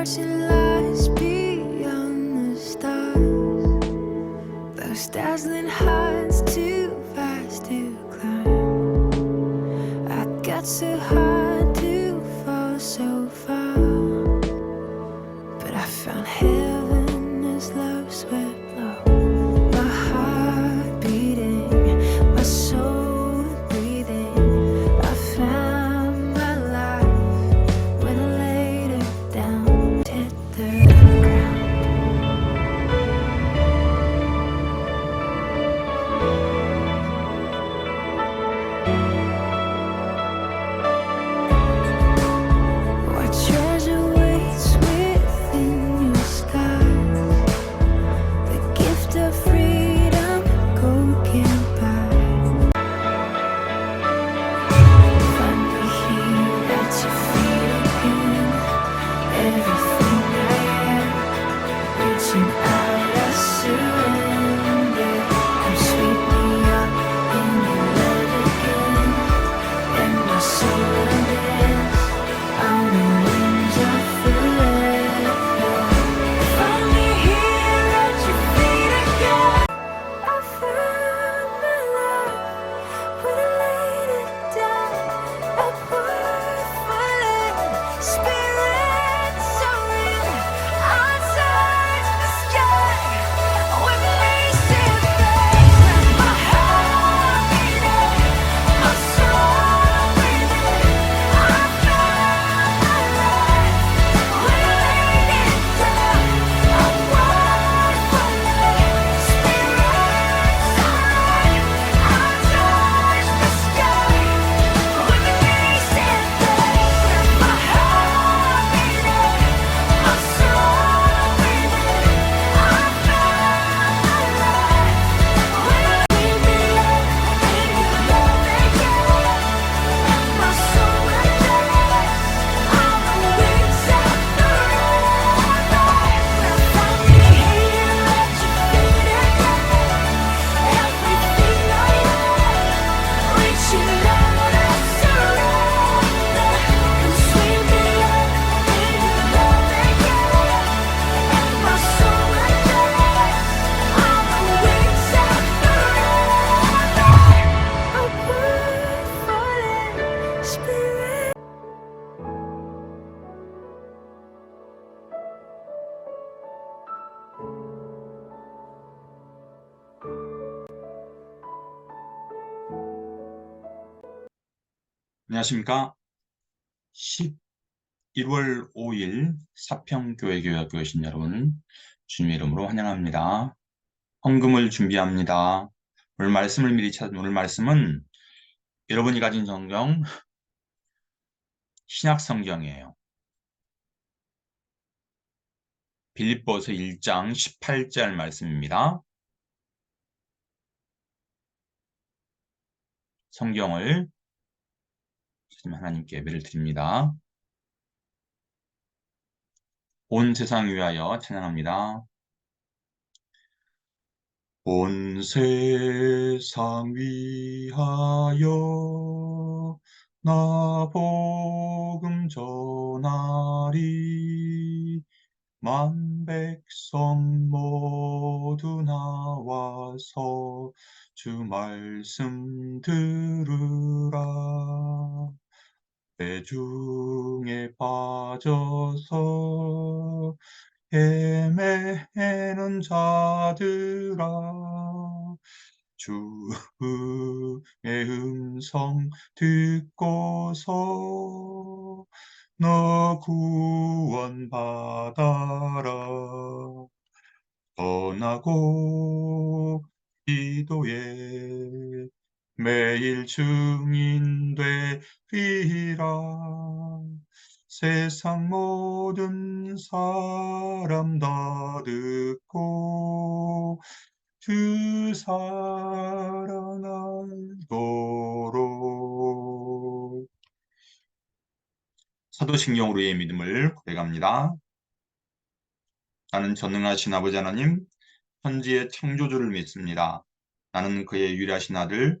watching lights beyond the stars. Those dazzling heights 안녕하십니까. 11월 5일 사평교회 교회 오신 여러분 주님의 이름으로 환영합니다. 헌금을 준비합니다. 오늘 말씀을 미리 찾은 오늘 말씀은 여러분이 가진 성경 신약 성경이에요. 빌립보서 1장 18절 말씀입니다. 성경을 주님 하나님께 예배를 드립니다. 온 세상 위하여 찬양합니다. 온 세상 위하여 나 복음 전하리 만 백성 모두 나와서 주 말씀 들으라 배 중에 빠져서 헤매는 자들아 주의 음성 듣고서 너 구원 받아라. 떠나고 기도에 매일 증인 되리라 세상 모든 사람 다 듣고 주 사랑하도록 사도신경 우리의 믿음을 고백합니다. 나는 전능하신 아버지 하나님, 천지의 창조주를 믿습니다. 나는 그의 유일하신 아들,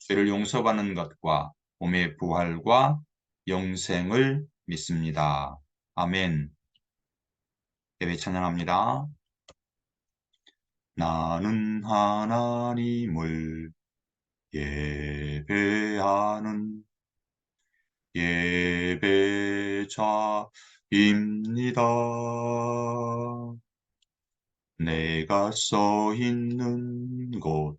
죄를 용서받는 것과 몸의 부활과 영생을 믿습니다. 아멘. 예배 찬양합니다. 나는 하나님을 예배하는 예배자입니다. 내가 서 있는 곳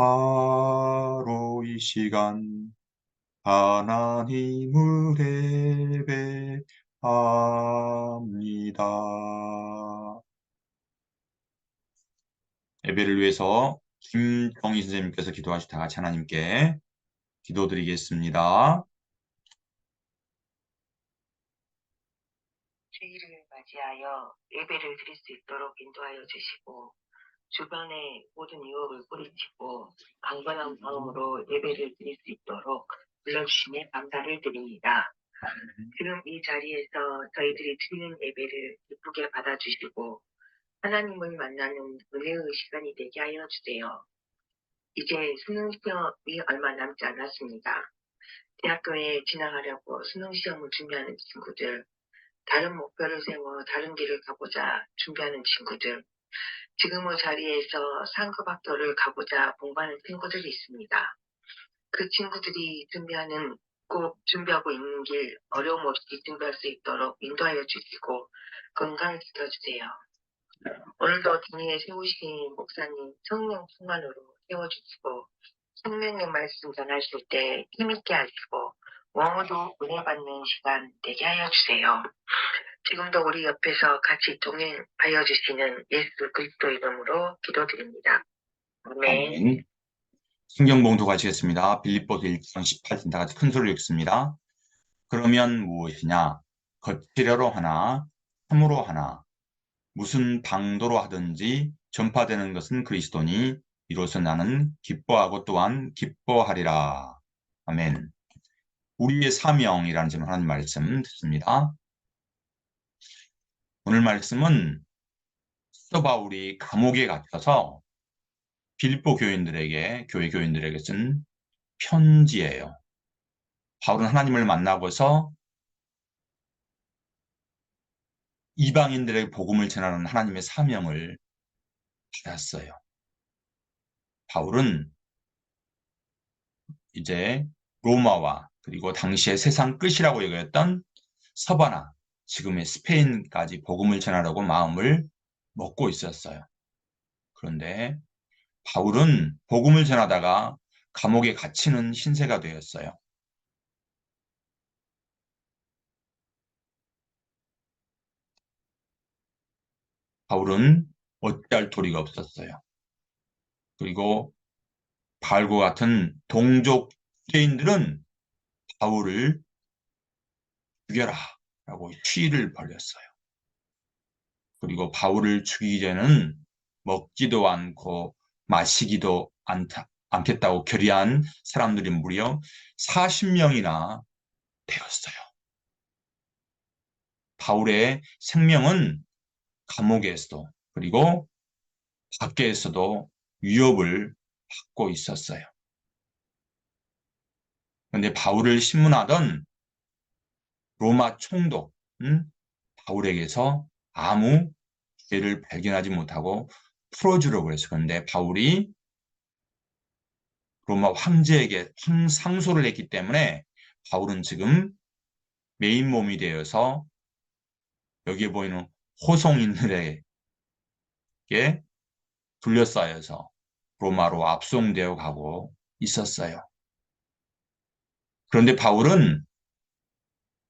바로 이 시간 하나님을 예배합니다. 예배를 위해서 김정희 선생님께서 기도하시다 같이 하나님께 기도드리겠습니다. 주일을 맞이하여 예배를 드릴 수 있도록 인도하여 주시고 주변의 모든 유혹을 뿌리치고 강건한 마음으로 예배를 드릴 수 있도록 불러주심에 감사를 드립니다. 지금 이 자리에서 저희들이 드리는 예배를 기쁘게 받아주시고 하나님을 만나는 은혜의 시간이 되게 하여 주세요. 이제 수능 시험이 얼마 남지 않았습니다. 대학교에 진학하려고 수능 시험을 준비하는 친구들, 다른 목표를 세워 다른 길을 가보자 준비하는 친구들, 지금의 자리에서 상급 학교를 가보자 공부하는 친구들이 있습니다. 그 친구들이 준비하는 꼭 준비하고 있는 길 어려움 없이 준비할 수 있도록 인도하여 주시고 건강지켜 주세요. 오늘도 등에 세우신 목사님 성령 충만으로 세워주시고 생명의 말씀 전하실 때 힘있게 하시고 영어도 은혜 받는 시간 되게 하여 주세요. 지금도 우리 옆에서 같이 동행하여 주시는 예수 그리스도 이름으로 기도드립니다. 아멘. 아멘. 성경 봉독 하시겠습니다. 빌립보서 1장 18절 다 같이 큰 소리로 읽습니다. 그러면 무엇이냐? 거칠어로 하나, 함으로 하나, 무슨 방도로 하든지 전파되는 것은 그리스도니 이로써 나는 기뻐하고 또한 기뻐하리라. 아멘. 우리의 사명이라는 제목 하나님 말씀 듣습니다. 오늘 말씀은 사도 바울이 감옥에 갇혀서 빌보 교인들에게 교회 교인들에게 쓴 편지예요. 바울은 하나님을 만나고서 이방인들에게 복음을 전하는 하나님의 사명을 받았어요. 바울은 이제 로마와 그리고 당시의 세상 끝이라고 여겼던 서바나, 지금의 스페인까지 복음을 전하려고 마음을 먹고 있었어요. 그런데 바울은 복음을 전하다가 감옥에 갇히는 신세가 되었어요. 바울은 어찌할 도리가 없었어요. 그리고 바울과 같은 동족 유대인들은 바울을 죽여라 라고 시위를 벌였어요. 그리고 바울을 죽이기 전에는 먹지도 않고 마시기도 않다, 않겠다고 결의한 사람들이 무려 40명이나 되었어요. 바울의 생명은 감옥에서도 그리고 밖에서도 위협을 받고 있었어요. 그런데 바울을 신문하던 로마 총독 은 바울에게서 아무 죄를 발견하지 못하고 풀어주려고 그랬어요. 그런데 바울이 로마 황제에게 상소를 했기 때문에 바울은 지금 메인 몸이 되어서 여기에 보이는 호송인들의 사람들에게 둘러싸여서 로마로 압송되어 가고 있었어요. 그런데 바울은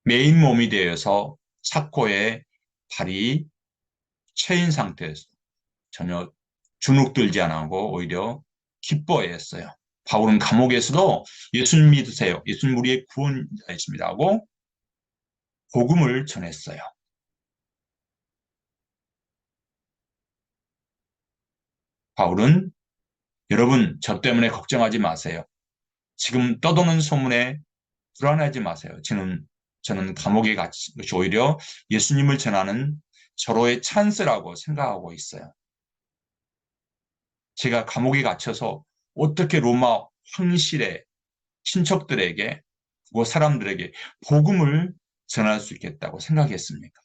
메인 몸이 되어서 사코의 발이 체인 상태에서 전혀 주눅들지 않고 오히려 기뻐했어요. 바울은 감옥에서도 예수님 믿으세요. 예수님 우리의 구원자이십니다 하고 복음을 전했어요. 바울은 여러분 저 때문에 걱정하지 마세요. 지금 떠도는 소문에 불안하지 마세요. 저는 저는 감옥에 갇힌 것이 오히려 예수님을 전하는 저로의 찬스라고 생각하고 있어요. 제가 감옥에 갇혀서 어떻게 로마 황실의 친척들에게 그 사람들에게 복음을 전할 수 있겠다고 생각했습니까?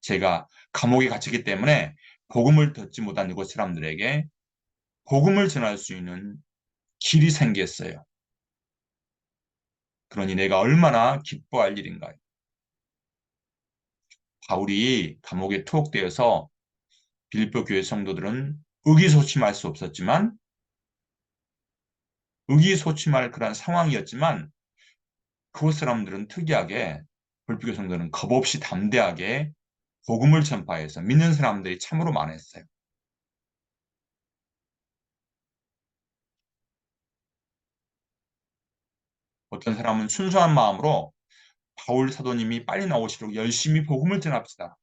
제가 감옥에 갇혔기 때문에 복음을 듣지 못한 이곳 사람들에게 복음을 전할 수 있는 길이 생겼어요. 그러니 내가 얼마나 기뻐할 일인가요? 바울이 감옥에 투옥되어서 빌립보 교회 성도들은 의기소침할 수 없었지만 의기소침할 그런 상황이었지만 그곳 사람들은 특이하게 교회 성도는 겁없이 담대하게 복음을 전파해서 믿는 사람들이 참으로 많았어요. 어떤 사람은 순수한 마음으로 바울 사도님이 빨리 나오시도록 열심히 복음을 전합시다.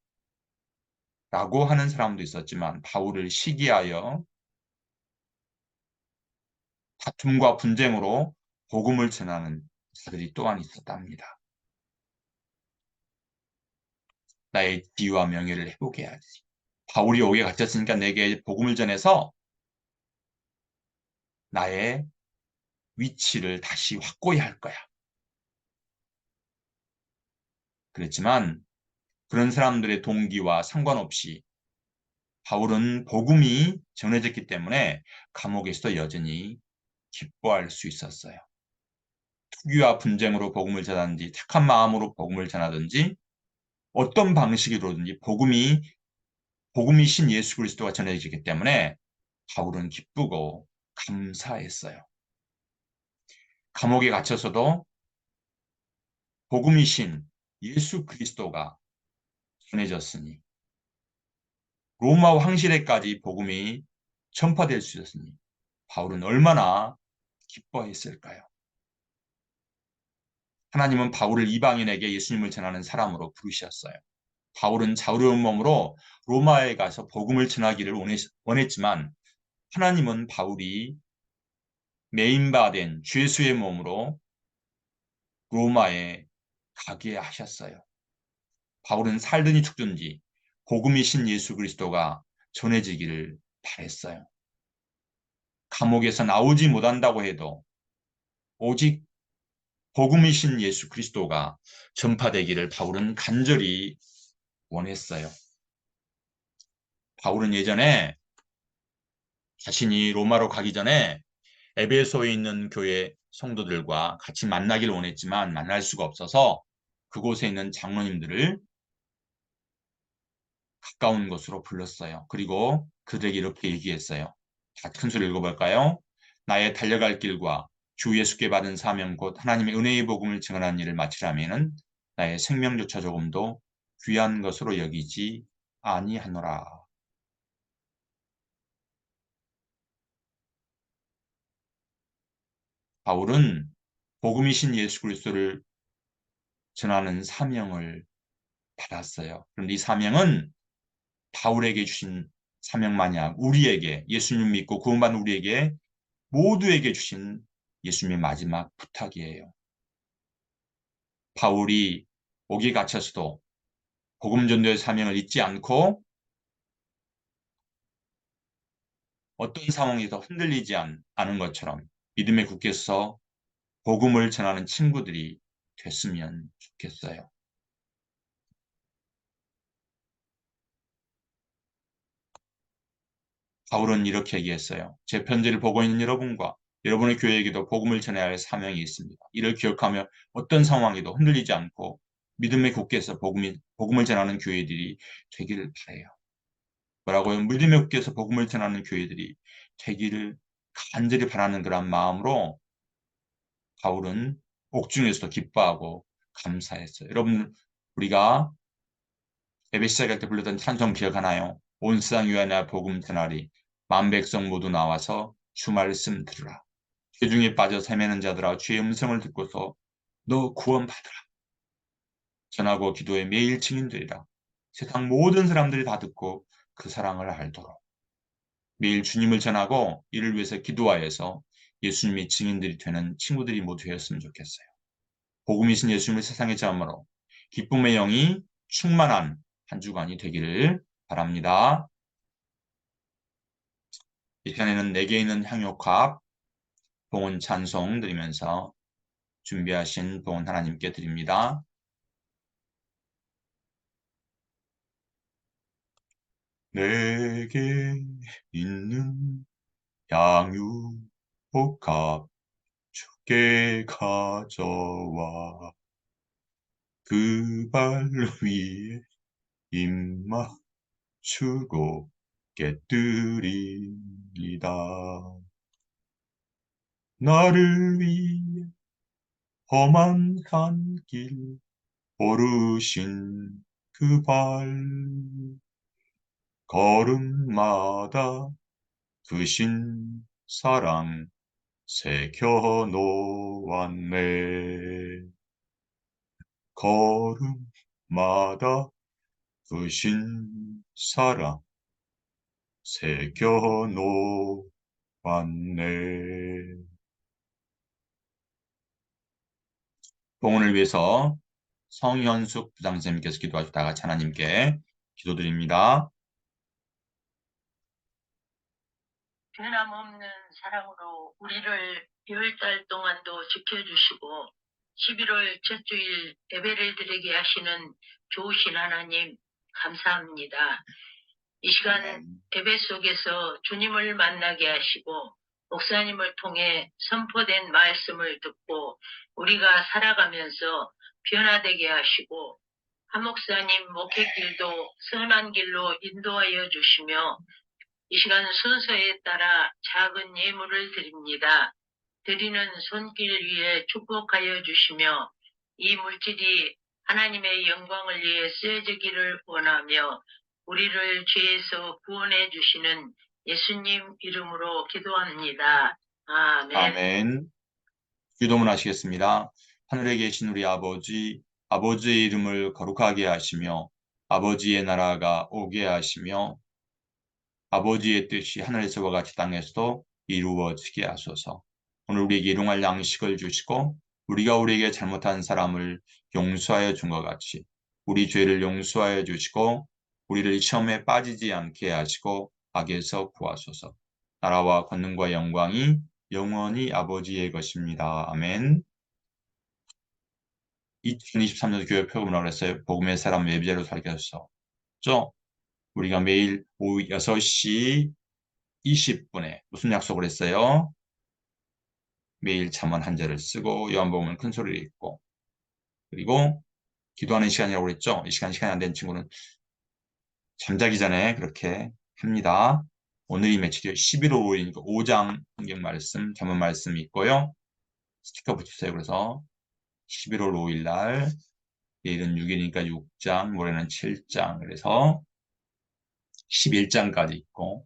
라고 하는 사람도 있었지만 바울을 시기하여 다툼과 분쟁으로 복음을 전하는 자들이 또한 있었답니다. 나의 지위와 명예를 회복해야지. 바울이 옥에 갇혔으니까 내게 복음을 전해서 나의 위치를 다시 확고히 할 거야. 그랬지만 그런 사람들의 동기와 상관없이 바울은 복음이 전해졌기 때문에 감옥에서도 여전히 기뻐할 수 있었어요. 투기와 분쟁으로 복음을 전하든지 착한 마음으로 복음을 전하든지 어떤 방식으로든지 복음이 복음이신 예수 그리스도가 전해지기 때문에 바울은 기쁘고 감사했어요. 감옥에 갇혀서도 복음이신 예수 그리스도가 전해졌으니 로마 황실에까지 복음이 전파될 수 있었으니 바울은 얼마나 기뻐했을까요? 하나님은 바울을 이방인에게 예수님을 전하는 사람으로 부르셨어요. 바울은 자유로운 몸으로 로마에 가서 복음을 전하기를 원했지만 하나님은 바울이 메인바된 죄수의 몸으로 로마에 가게 하셨어요. 바울은 살든지 죽든지 복음이신 예수 그리스도가 전해지기를 바랬어요. 감옥에서 나오지 못한다고 해도 오직 복음이신 예수 그리스도가 전파되기를 바울은 간절히 원했어요. 바울은 예전에 자신이 로마로 가기 전에 에베소에 있는 교회 성도들과 같이 만나길 원했지만 만날 수가 없어서 그곳에 있는 장로님들을 가까운 곳으로 불렀어요. 그리고 그들에게 이렇게 얘기했어요. 다큰 소리 읽어볼까요? 나의 달려갈 길과 주 예수께 받은 사명 곧 하나님의 은혜의 복음을 증언하는 일을 마치라면은 나의 생명조차 조금도 귀한 것으로 여기지 아니하노라. 바울은 복음이신 예수 그리스도를 전하는 사명을 받았어요. 그런데 이 사명은 바울에게 주신 사명만이 아니라 우리에게 예수님 믿고 구원받은 우리에게 모두에게 주신 예수님의 마지막 부탁이에요. 바울이 옥에 갇혀서도 복음 전도의 사명을 잊지 않고 어떤 상황에서 흔들리지 않은 것처럼 믿음에 굳게 서 복음을 전하는 친구들이 됐으면 좋겠어요. 바울은 이렇게 얘기했어요. 제 편지를 보고 있는 여러분과 여러분의 교회에게도 복음을 전해야 할 사명이 있습니다. 이를 기억하며 어떤 상황에도 흔들리지 않고 믿음에 굳게 서 복음을 전하는 교회들이 되기를 바래요. 뭐라고요? 믿음의 국에서 복음을 전하는 교회들이 되기를 간절히 바라는 그런 마음으로 바울은 옥중에서도 기뻐하고 감사했어요. 여러분 우리가 예배 시작할 때 불렀던 찬송 기억하나요? 온 세상 위하나 복음 전하리 만 백성 모두 나와서 주 말씀 들으라. 죄 중에 빠져 세매는 자들아 주의 음성을 듣고서 너 구원 받으라. 전하고 기도에 매일 증인되리라. 세상 모든 사람들이 다 듣고 그 사랑을 알도록. 매일 주님을 전하고 이를 위해서 기도하여서 예수님이 증인들이 되는 친구들이 모두 되었으면 좋겠어요. 복음이신 예수님을 세상에 전함으로 기쁨의 영이 충만한 한 주간이 되기를 바랍니다. 이 시간에는 내게 있는 향유합 봉헌 찬송 드리면서 준비하신 봉헌 하나님께 드립니다. 내게 있는 양유 복합 주께 가져와. 그 발 위에 입맞추고 깨뜨리리다. 나를 위해 험한 산길 오르신 그 발 걸음마다 그신 사랑 새겨 놓았네 걸음마다 그신 사랑 새겨 놓았네 봉헌을 위해서 성현숙 부장선생님께서 기도하시다가 하나님께 기도드립니다. 변함없는 사랑으로 우리를 열달 동안도 지켜주시고 11월 첫 주일 예배를 드리게 하시는 좋으신 하나님 감사합니다. 이 시간. 예배 속에서 주님을 만나게 하시고 목사님을 통해 선포된 말씀을 듣고 우리가 살아가면서 변화되게 하시고 한 목사님 목회길도 선한 길로 인도하여 주시며 이 시간 순서에 따라 작은 예물을 드립니다. 드리는 손길 위에 축복하여 주시며 이 물질이 하나님의 영광을 위해 쓰여지기를 원하며 우리를 죄에서 구원해 주시는 예수님 이름으로 기도합니다. 아멘. 아멘. 기도문 하시겠습니다. 하늘에 계신 우리 아버지, 아버지의 이름을 거룩하게 하시며 아버지의 나라가 오게 하시며 아버지의 뜻이 하늘에서와 같이 땅에서도 이루어지게 하소서. 오늘 우리에게 일용할 양식을 주시고 우리가 우리에게 잘못한 사람을 용서하여 준 것 같이 우리 죄를 용서하여 주시고 우리를 시험에 빠지지 않게 하시고 악에서 구하소서. 나라와 권능과 영광이 영원히 아버지의 것입니다. 아멘. 2023년 교회 표금이라고 했어요. 복음의 사람 예배자로 살게 하소서. 죠? 우리가 매일 오후 6시 20분에 무슨 약속을 했어요? 매일 잠언 한 절을 쓰고 요한복음을 큰 소리를 읽고 그리고 기도하는 시간이라고 그랬죠? 이 시간 시간이 안 된 친구는 잠자기 전에 그렇게 합니다. 오늘이 며칠이요? 11월 5일이니까 5장 성경 말씀, 잠언 말씀이 있고요. 스티커 붙이세요. 그래서 11월 5일 날 내일은 6일이니까 6장, 모레는 7장. 그래서 11장까지 있고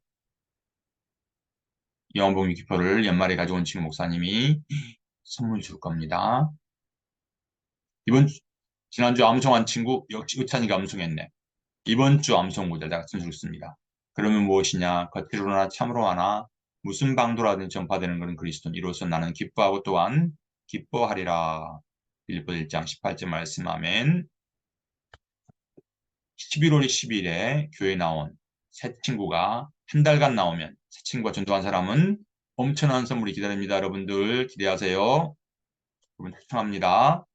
영원복음 기표를 연말에 가져온 친구 목사님이 선물 줄 겁니다. 이번 주- 지난주 암송한 친구 역시 의찬이가 암송했네. 이번 주 암송 모델 내가 써주겠습니다. 그러면 무엇이냐? 겉으로나 참으로 하나 무슨 방도라든 전파되는 것은 그리스도 이로써 나는 기뻐하고 또한 기뻐하리라. 빌립보 1장 18절 말씀 아멘. 11월 10일에 교회 나온 새 친구가 한 달간 나오면 새 친구가 전도한 사람은 엄청난 선물이 기다립니다. 여러분들 기대하세요. 여러분 추천합니다.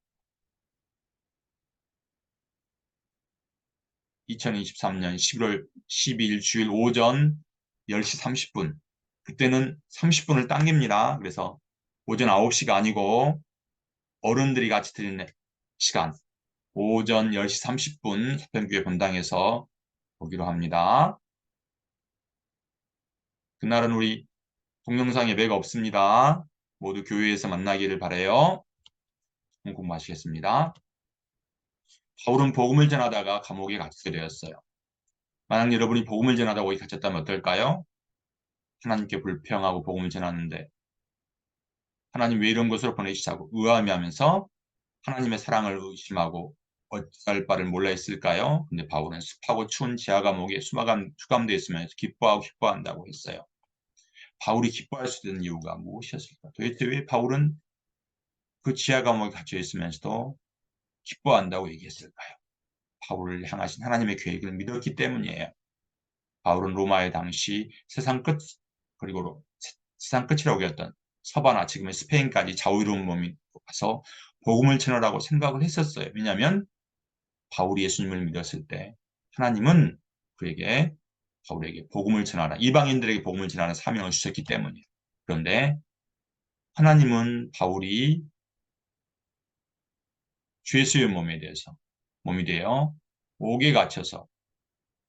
2023년 11월 12일 주일 오전 10시 30분. 그때는 30분을 당깁니다. 그래서 오전 9시가 아니고 어른들이 같이 드리는 시간. 오전 10시 30분 서평교회 본당에서 보기로 합니다. 그날은 우리 동영상 예배가 없습니다. 모두 교회에서 만나기를 바래요. 공부하시겠습니다. 바울은 복음을 전하다가 감옥에 갇히게 되었어요. 만약 여러분이 복음을 전하다가 거기 갇혔다면 어떨까요? 하나님께 불평하고 복음을 전하는데 하나님 왜 이런 것으로 보내시자고 의아해하면서 하나님의 사랑을 의심하고 어찌할 바를 몰라 했을까요? 근데 바울은 습하고 추운 지하 감옥에 수감되어 있으면서 기뻐하고 기뻐한다고 했어요. 바울이 기뻐할 수 있는 이유가 무엇이었을까? 도대체 왜 바울은 그 지하 감옥에 갇혀 있으면서도 기뻐한다고 얘기했을까요? 바울을 향하신 하나님의 계획을 믿었기 때문이에요. 바울은 로마의 당시 세상 끝 그리고 세상 끝이라고 했던 서바나 지금의 스페인까지 자유로운 몸이 가서 복음을 전하라고 생각을 했었어요. 왜냐하면 바울이 예수님을 믿었을 때 하나님은 그에게 바울에게 복음을 전하라 이방인들에게 복음을 전하는 사명을 주셨기 때문이에요. 그런데 하나님은 바울이 죄수의 몸에 대해서 몸이 되어 옥에 갇혀서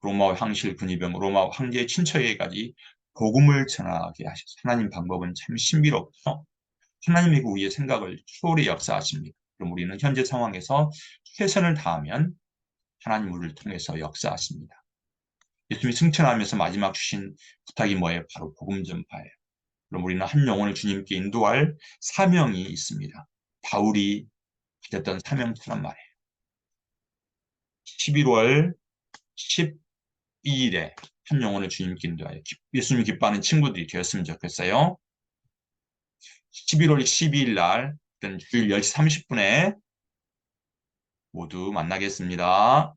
로마 황실 근위병 로마 황제의 친처에게까지 복음을 전하게 하셔서 하나님 방법은 참 신비롭죠. 하나님이 그 우리의 생각을 초월히 역사하십니다. 그럼 우리는 현재 상황에서 최선을 다하면 하나님 우리를 통해서 역사하십니다. 예수님이 승천하면서 마지막 주신 부탁이 뭐예요? 바로 복음 전파예요. 그럼 우리는 한 영혼을 주님께 인도할 사명이 있습니다. 바울이 가졌던 사명처럼 말이에요. 11월 12일에 한 영혼을 주님께 인도하여 예수님 기뻐하는 친구들이 되었으면 좋겠어요. 11월 12일 날 주일 10시 30분에 모두 만나겠습니다.